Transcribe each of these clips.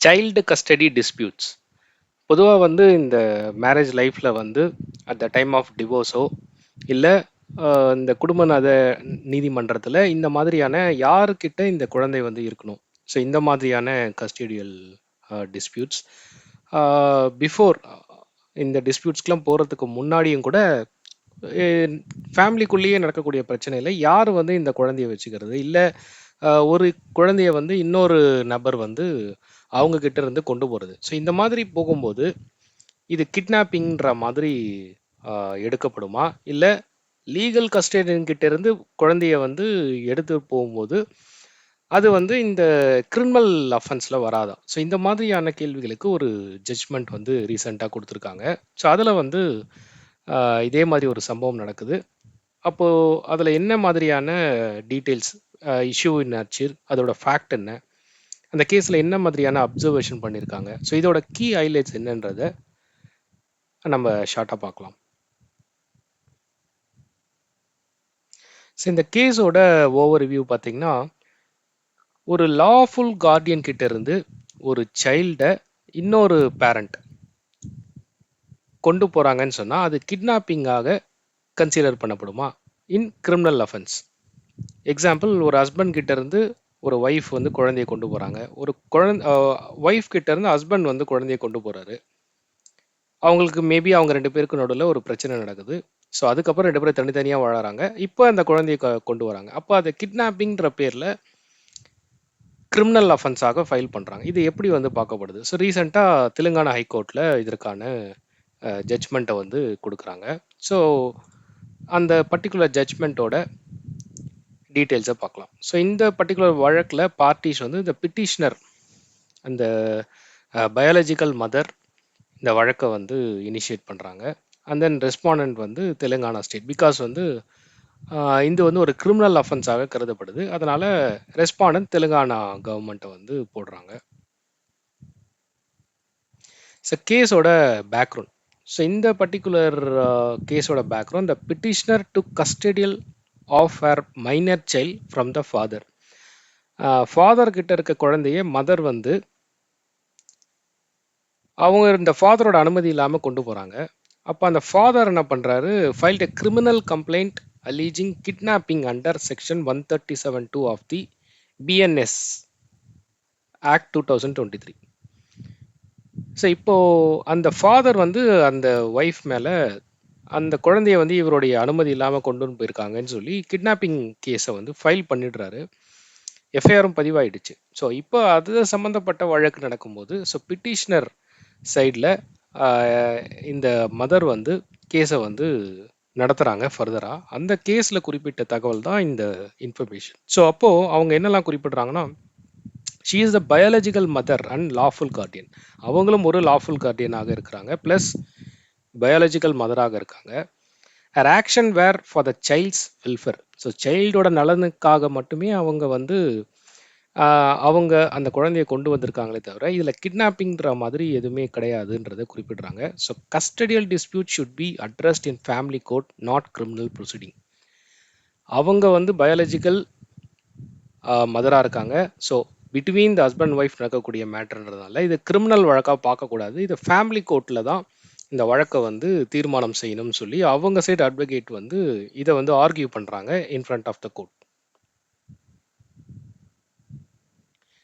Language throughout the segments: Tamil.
சைல்டு கஸ்டடி டிஸ்பியூட்ஸ் பொதுவாக வந்து இந்த மேரேஜ் லைஃப்பில் வந்து அட் த டைம் ஆஃப் டிவோர்ஸோ இல்லை இந்த குடும்பநாத நீதிமன்றத்தில் இந்த மாதிரியான யாருக்கிட்ட இந்த குழந்தை வந்து இருக்கணும்? ஸோ இந்த மாதிரியான கஸ்டடியல் டிஸ்பியூட்ஸ் பிஃபோர் இந்த டிஸ்பியூட்ஸ்க்கெலாம் போகிறதுக்கு முன்னாடியும் கூட ஃபேமிலிக்குள்ளேயே நடக்கக்கூடிய பிரச்சனையில் யார் வந்து இந்த குழந்தைய வச்சுக்கிறது? இல்லை ஒரு குழந்தைய வந்து இன்னொரு நபர் வந்து அவங்க கிட்ட இருந்து கொண்டு போகிறது ஸோ இந்த மாதிரி போகும்போது இது கிட்னாப்பிங்கிற மாதிரி எடுக்கப்படுமா? இல்லை லீகல் கஸ்டடியன் கிட்ட இருந்து குழந்தைய வந்து எடுத்து போகும்போது அது வந்து இந்த கிரிமினல் அஃபென்ஸில் வராதா? ஸோ இந்த மாதிரியான கேள்விகளுக்கு ஒரு ஜட்ஜ்மெண்ட் வந்து ரீசெண்டாக கொடுத்துருக்காங்க. ஸோ அதில் வந்து இதே மாதிரி ஒரு சம்பவம் நடக்குது. அப்போது அதில் என்ன மாதிரியான டீட்டெயில்ஸ் இஷ்யூ என்னாச்சு அதோட ஃபேக்ட் என்ன? அந்த கேஸில் என்ன மாதிரியான அப்சர்வேஷன் பண்ணியிருக்காங்க ஸோ இதோட கீ ஹைலைட்ஸ் என்னன்றத நம்ம ஷார்ட்டாக பார்க்கலாம். ஸோ இந்த கேஸோட ஓவர் வியூ பார்த்தீங்கன்னா ஒரு லாஃபுல் கார்டியன் கிட்ட இருந்து ஒரு சைல்டை இன்னொரு பேரண்ட் கொண்டு போகிறாங்கன்னு சொன்னால் அது கிட்னாப்பிங்காக கன்சிடர் பண்ணப்படுமா? இன் கிரிமினல் அஃபென்ஸ் எக்ஸாம்பிள் ஒரு ஹஸ்பண்ட் கிட்ட இருந்து ஒரு ஒய்ஃப் வந்து குழந்தைய கொண்டு போகிறாங்க ஒரு குழந்தை ஒய்ஃப் கிட்ட இருந்து ஹஸ்பண்ட் வந்து குழந்தைய கொண்டு போகிறாரு அவங்களுக்கு மேபி அவங்க ரெண்டு பேருக்கு நடுவில் ஒரு பிரச்சனை நடக்குது. ஸோ அதுக்கப்புறம் ரெண்டு பேரும் தனித்தனியாக வாழறாங்க. இப்போ அந்த குழந்தைய கொண்டு வராங்க. அப்போ அதை கிட்னாப்பிங்கிற பேரில் கிரிமினல் அஃபென்ஸாக ஃபைல் பண்ணுறாங்க இது எப்படி வந்து பார்க்கப்படுது? ஸோ ரீசெண்டாக தெலுங்கானா ஹைகோர்ட்டில் இதற்கான ஜட்ஜ்மெண்ட்டை வந்து கொடுக்குறாங்க. ஸோ அந்த பர்டிகுலர் ஜட்ஜ்மெண்ட்டோட டீட்டெயில்ஸை பார்க்கலாம். ஸோ இந்த பர்டிகுலர் வழக்கில் பார்ட்டிஸ் வந்து இந்த பிட்டிஷனர் அந்த பயாலஜிக்கல் மதர் இந்த வழக்கை வந்து இனிஷியேட் பண்ணுறாங்க அண்ட் தென் ரெஸ்பாண்டன்ட் வந்து தெலுங்கானா ஸ்டேட் பிகாஸ் வந்து இது வந்து ஒரு கிரிமினல் அஃபென்ஸாக கருதப்படுது. அதனால் ரெஸ்பாண்டன்ட் தெலுங்கானா கவர்மெண்ட்டை வந்து போடுறாங்க. ஸோ கேஸோட பேக்ரவுண்ட் ஸோ இந்த பர்டிகுலர் கேஸோட background the petitioner to custodial of her minor child from the father father கிட்ட இருக்க குழந்தைய மதர் வந்து அவங்க இந்த ஃபாதரோட அனுமதி இல்லாமல் கொண்டு போகிறாங்க அப்போ அந்த ஃபாதர் என்ன பண்ணுறாரு filed a criminal complaint alleging kidnapping under section one thirty seven two of the BNS act two thousand twenty three so இப்போது அந்த ஃபாதர் வந்து அந்த ஒய்ஃப் மேலே அந்த குழந்தைய வந்து இவருடைய அனுமதி இல்லாமல் கொண்டு வந்து போயிருக்காங்கன்னு சொல்லி கிட்னாப்பிங் கேஸை வந்து ஃபைல் பண்ணிடுறாரு. எஃப்ஐஆரும் பதிவாயிடுச்சு. ஸோ இப்போ அது சம்மந்தப்பட்ட வழக்கு நடக்கும்போது ஸோ பிட்டிஷனர் சைடில் இந்த மதர் வந்து கேஸை வந்து நடத்துகிறாங்க ஃபர்தராக அந்த கேஸில் குறிப்பிட்ட தகவல் தான் இந்த இன்ஃபர்மேஷன் ஸோ அப்போது அவங்க என்னெல்லாம் குறிப்பிட்றாங்கன்னா she is the biological mother and lawful guardian அவங்களும் ஒரு லாஃபுல் கார்டியனாக இருக்கிறாங்க. ப்ளஸ் பயாலஜிக்கல் மதராக இருக்காங்க. Her action were for the child's welfare so சைல்டோட நலனுக்காக மட்டுமே அவங்க வந்து அவங்க அந்த குழந்தைய கொண்டு வந்திருக்காங்களே தவிர இதில் கிட்னாப்பிங்கிற மாதிரி எதுவுமே கிடையாதுன்றதை குறிப்பிடுறாங்க. So custodial dispute should be addressed in family court not criminal proceeding அவங்க வந்து பயாலஜிக்கல் மதராக இருக்காங்க. So between the husband wife நடக்கக்கூடிய மேட்டர்ன்றதுனால இது கிரிமினல் வழக்காக பார்க்கக்கூடாது. இது ஃபேமிலி கோர்ட்டில் தான் இந்த வழக்கை வந்து தீர்மானம் செய்யணும்னு சொல்லி அவங்க சைடு அட்வொகேட் வந்து இதை வந்து ஆர்கியூ பண்ணுறாங்க in front of the court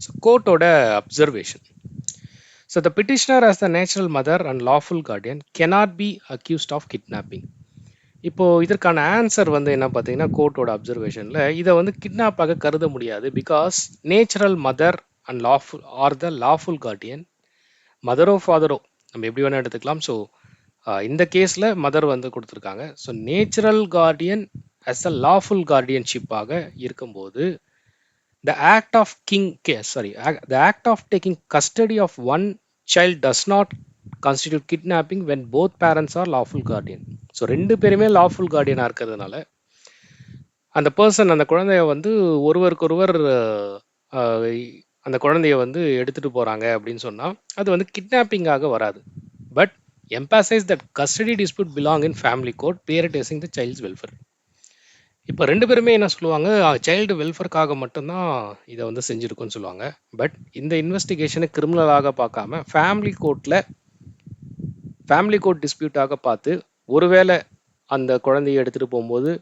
so கோர்ட்டோட observation so the petitioner as the natural mother and lawful guardian cannot be accused of kidnapping இப்போது இதற்கான ஆன்சர் வந்து என்ன பார்த்தீங்கன்னா கோர்ட்டோட அப்சர்வேஷனில் இதை வந்து கிட்னாப்பாக கருத முடியாது because natural mother and lawful or the lawful guardian மதரோ ஃபாதரோ நம்ம எப்படி வேணால் எடுத்துக்கலாம் ஸோ இந்த கேஸில் மதர் வந்து கொடுத்துருக்காங்க so natural guardian as a lawful கார்டியன்ஷிப்பாக இருக்கும்போது the act of king K sorry the act of taking custody of one child does not constitute kidnapping when both parents are lawful guardian so ரெண்டு பேருமே லாஃபுல் கார்டியனாக இருக்கிறதுனால அந்த பர்சன் அந்த குழந்தைய வந்து ஒருவருக்கொருவர் அந்த குழந்தைய வந்து எடுத்துட்டு போறாங்க அப்படின்னு சொன்னா அது வந்து கிட்னாப்பிங்காக வராது. But emphasize that custody dispute belong in family court prioritizing the child's welfare இப்போ ரெண்டு பேருமே என்ன சொல்லுவாங்க சைல்டு வெல்ஃபேர்க்காக மட்டும்தான் இதை வந்து செஞ்சுருக்குன்னு சொல்லுவாங்க. பட் இந்த இன்வெஸ்டிகேஷனை கிரிமினலாக பார்க்காம ஃபேமிலி கோர்ட்டில் ஃபேமிலி கோர்ட் டிஸ்பியூட்டாக பார்த்து ஒருவேளை அந்த குழந்தைய எடுத்துகிட்டு போகும்போது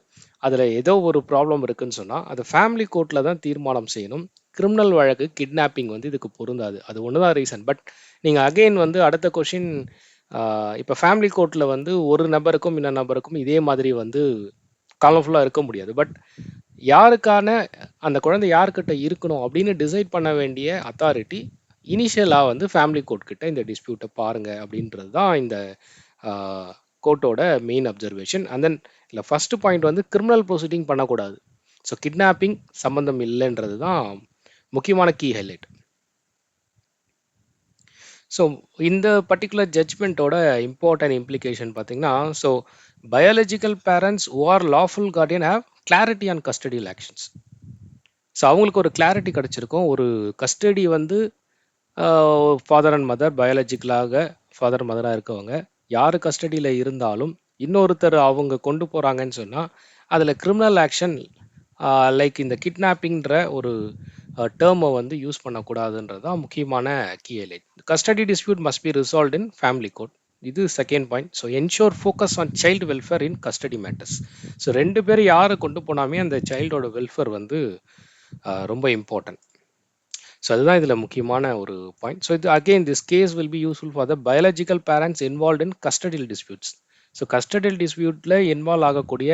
அதில் ஏதோ ஒரு ப்ராப்ளம் இருக்குன்னு சொன்னால் அதை ஃபேமிலி கோர்ட்டில் தான் தீர்மானம் செய்யணும். கிரிமினல் வழக்கு கிட்னாப்பிங் வந்து இதுக்கு பொருந்தாது. அது ஒன்று தான் ரீசன் பட் நீங்கள் அகைன் வந்து அடுத்த கொஷின் இப்போ ஃபேமிலி கோர்ட்டில் வந்து ஒரு நபருக்கும் இன்னொரு நபருக்கும் இதே மாதிரி வந்து கலர்ஃபுல்லாக இருக்க முடியாது. பட் யாருக்கான அந்த குழந்தை யார்கிட்ட இருக்கணும் அப்படின்னு டிசைட் பண்ண வேண்டிய அத்தாரிட்டி இனிஷியலாக வந்து ஃபேமிலி கோர்ட் கிட்ட இந்த டிஸ்பியூட்டை பாருங்க அப்படின்றது தான் இந்த கோர்ட்டோட மெயின் அப்சர்வேஷன் அண்ட் தென் இல்லை ஃபஸ்ட்டு பாயிண்ட் வந்து கிரிமினல் ப்ரொசீடிங் பண்ணக்கூடாது. ஸோ கிட்னாப்பிங் சம்மந்தம் இல்லைன்றது தான் முக்கியமான கீ ஹைலைட் ஸோ இந்த பர்டிகுலர் ஜட்ஜ்மெண்ட்டோட இம்பார்ட்டன்ட் இம்ப்ளிகேஷன் பார்த்தீங்கன்னா so biological parents are lawful guardian have clarity on custodial actions so அவங்களுக்கு ஒரு கிளாரிட்டி கிடச்சிருக்கும். ஒரு கஸ்டடி வந்து ஃபாதர் அண்ட் மதர் பயாலஜிக்கலாக ஃபாதர் மதராக இருக்கவங்க யார் கஸ்டடியில் இருந்தாலும் இன்னொருத்தர் அவங்க கொண்டு போகிறாங்கன்னு சொன்னால் அதில் கிரிமினல் ஆக்ஷன் லைக் இந்த கிட்னாப்பிங்கிற ஒரு டேர்மை வந்து யூஸ் பண்ணக்கூடாதுன்றது தான் முக்கியமான key highlight custody dispute must be resolve in family court இது second point so ensure focus on child welfare in custody matters so ரெண்டு பேர் யாரை கொண்டு போனாமே அந்த சைல்டோட வெல்ஃபேர் வந்து ரொம்ப இம்பார்ட்டன்ட் ஸோ அதுதான் இதில் முக்கியமான ஒரு பாயிண்ட் ஸோ இது again this case will be useful for the biological parents involve in custodial disputes so custodial டிஸ்பியூட்டில் involve ஆகக்கூடிய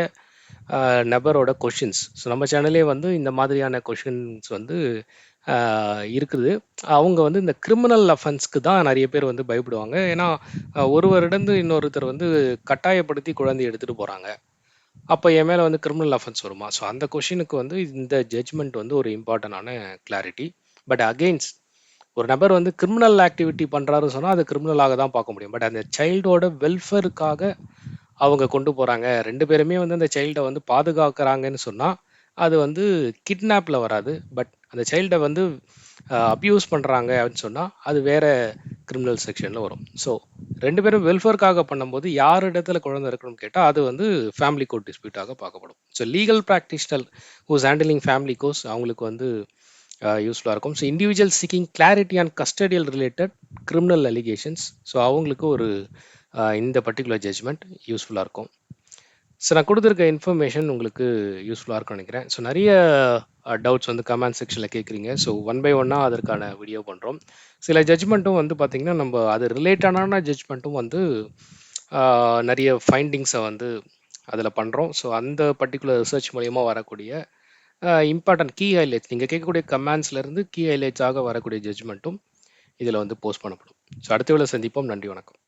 நபரோட கொஷின்ஸ் ஸோ நம்ம சேனலே வந்து இந்த மாதிரியான கொஷின்ஸ் வந்து இருக்குது. அவங்க வந்து இந்த கிரிமினல் அஃபென்ஸ்க்கு தான் நிறைய பேர் வந்து பயப்படுவாங்க. ஏன்னா ஒருவரிடந்து இன்னொருத்தர் வந்து கட்டாயப்படுத்தி குழந்தை எடுத்துகிட்டு போகிறாங்க அப்போ என் மேலே வந்து கிரிமினல் அஃபென்ஸ் வருமா? ஸோ அந்த கொஷினுக்கு வந்து இந்த ஜட்ஜ்மெண்ட் வந்து ஒரு இம்பார்ட்டண்டான கிளாரிட்டி பட் அகெயின்ஸ்ட் ஒரு நபர் வந்து கிரிமினல் ஆக்டிவிட்டி பண்ணுறாருன்னு சொன்னால் அது கிரிமினலாக தான் பார்க்க முடியும். பட் அந்த சைல்டோட வெல்ஃபேருக்காக அவங்க கொண்டு போகிறாங்க ரெண்டு பேருமே வந்து அந்த சைல்டை வந்து பாதுகாக்கிறாங்கன்னு சொன்னால் அது வந்து கிட்னாப்பில் வராது. பட் அந்த சைல்டை வந்து அப்யூஸ் பண்ணுறாங்க அப்படின்னு சொன்னால் அது வேற கிரிமினல் செக்ஷனில் வரும். ஸோ ரெண்டு பேரும் வெல்ஃபேர்க்காக பண்ணும்போது யார் இடத்துல குழந்தை இருக்கணும்னு கேட்டால் அது வந்து ஃபேமிலி கோர்ட் டிஸ்பியூட்டாக பார்க்கப்படும். So legal practitioners who's handling family courts அவங்களுக்கு வந்து யூஸ்ஃபுல்லாக இருக்கும். So individual seeking clarity and custodial related criminal allegations so அவங்களுக்கு ஒரு இந்த பர்டிகுலர் ஜட்ஜ்மெண்ட் யூஸ்ஃபுல்லாக இருக்கும். ஸோ நான் கொடுத்துருக்க இன்ஃபர்மேஷன் உங்களுக்கு யூஸ்ஃபுல்லாக இருக்கும்னு நினைக்கிறேன். ஸோ நிறைய டவுட்ஸ் வந்து கமெண்ட் செக்ஷனில் கேட்குறீங்க. ஸோ ஒன் பை ஒன்னாக அதற்கான வீடியோ பண்ணுறோம் சில ஜட்ஜ்மெண்ட்டும் வந்து பார்த்திங்கன்னா நம்ம அது ரிலேட்டடான ஜட்ஜ்மெண்ட்டும் வந்து நிறைய ஃபைண்டிங்ஸை வந்து அதில் பண்ணுறோம் ஸோ அந்த பர்டிகுலர் ரிசர்ச் மூலயமா வரக்கூடிய இம்பார்ட்டன்ட் கீ ஹைலைட்ஸ் நீங்கள் கேட்கக்கூடிய கமெண்ட்ஸ்லேருந்து கீ ஹைலைட்ஸாக வரக்கூடிய ஜட்ஜ்மெண்ட்டும் இதில் வந்து போஸ்ட் பண்ணப்படும். ஸோ அடுத்த வேளை சந்திப்போம். நன்றி வணக்கம்.